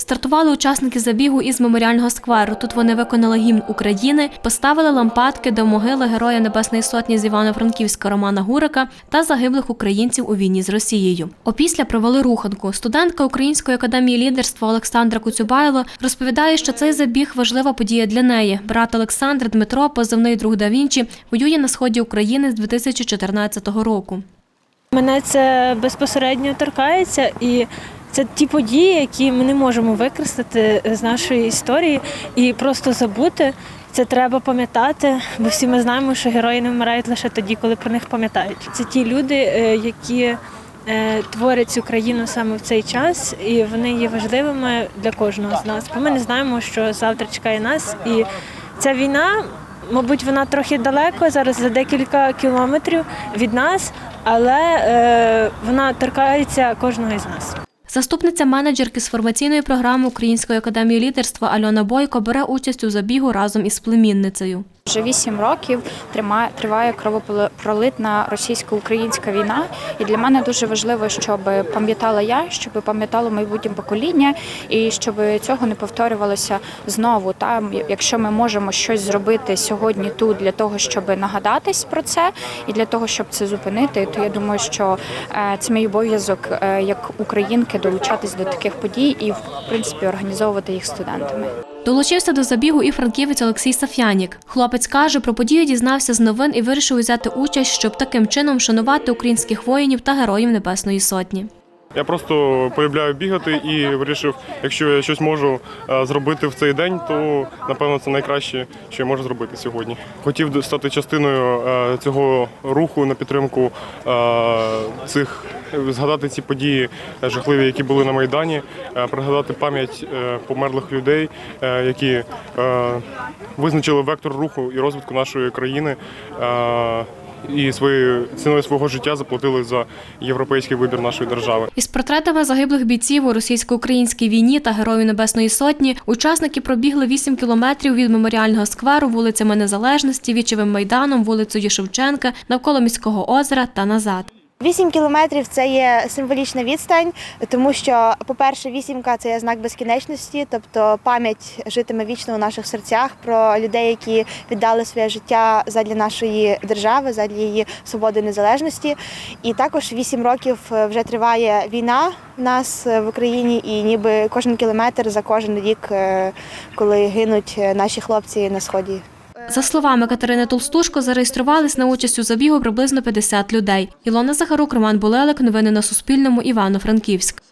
Стартували учасники забігу із меморіального скверу. Тут вони виконали гімн України, поставили лампадки до могили Героя Небесної Сотні з Івано-Франківська Романа Гурика та загиблих українців у війні з Росією. Опісля провели руханку. Студентка Української академії лідерства Олександра Куцюбайло розповідає, що цей забіг важлива подія для неї. Брат Олександр Дмитро, позивний друг да Вінчі, воює на сході України з 2014 року. Мене це безпосередньо торкається, і це ті події, які ми не можемо використати з нашої історії і просто забути. Це треба пам'ятати, бо всі ми знаємо, що герої не вмирають лише тоді, коли про них пам'ятають. Це ті люди, е, які е, творять цю країну саме в цей час, і вони є важливими для кожного з нас. Бо ми не знаємо, що завтра чекає нас. І ця війна, мабуть, вона трохи далеко зараз за декілька кілометрів від нас, але е, вона торкається кожного із нас. Заступниця менеджерки з формаційної програми Української академії лідерства Альона Бойко бере участь у забігу разом із племінницею. Вже вісім років триває кровопролитна російсько-українська війна, і для мене дуже важливо, щоб пам'ятала я, щоб пам'ятало майбутнє покоління, і щоб цього не повторювалося знову. Там, якщо ми можемо щось зробити сьогодні тут для того, щоб нагадатись про це, і для того, щоб це зупинити, то я думаю, що е, це мій обов'язок е, як українки долучатись до таких подій і в принципі організовувати їх студентами. Долучився до забігу і франківець Олексій Сафянік. Хлопець каже, про подію дізнався з новин і вирішив взяти участь, щоб таким чином вшанувати українських воїнів та героїв Небесної Сотні. Я просто полюбляю бігати і вирішив, якщо я щось можу е, зробити в цей день, то напевно це найкраще, що я можу зробити сьогодні. Хотів стати частиною е, цього руху на підтримку е, цих згадати ці події жахливі, які були на майдані, пригадати пам'ять померлих людей, які визначили вектор руху і розвитку нашої країни. І своєю ціною свого життя заплатили за європейський вибір нашої держави. Із портретами загиблих бійців у російсько-українській війні та героїв Небесної Сотні учасники пробігли 8 кілометрів від меморіального скверу вулицями Незалежності, Вічевим майданом, вулицею Шевченка, навколо міського озера та назад. Вісім кілометрів це є символічна відстань, тому що, по-перше, вісімка це є знак безкінечності, тобто пам'ять житиме вічно у наших серцях про людей, які віддали своє життя задля нашої держави, задля її свободи і незалежності. І також вісім років вже триває війна в нас в Україні, і ніби кожен кілометр за кожен рік, е, коли гинуть наші хлопці на сході. За словами Катерини Толстушко, зареєструвались на участь у забігу приблизно 50 людей. Ілона Захарук, Роман Булелик. Новини на Суспільному. Івано-Франківськ.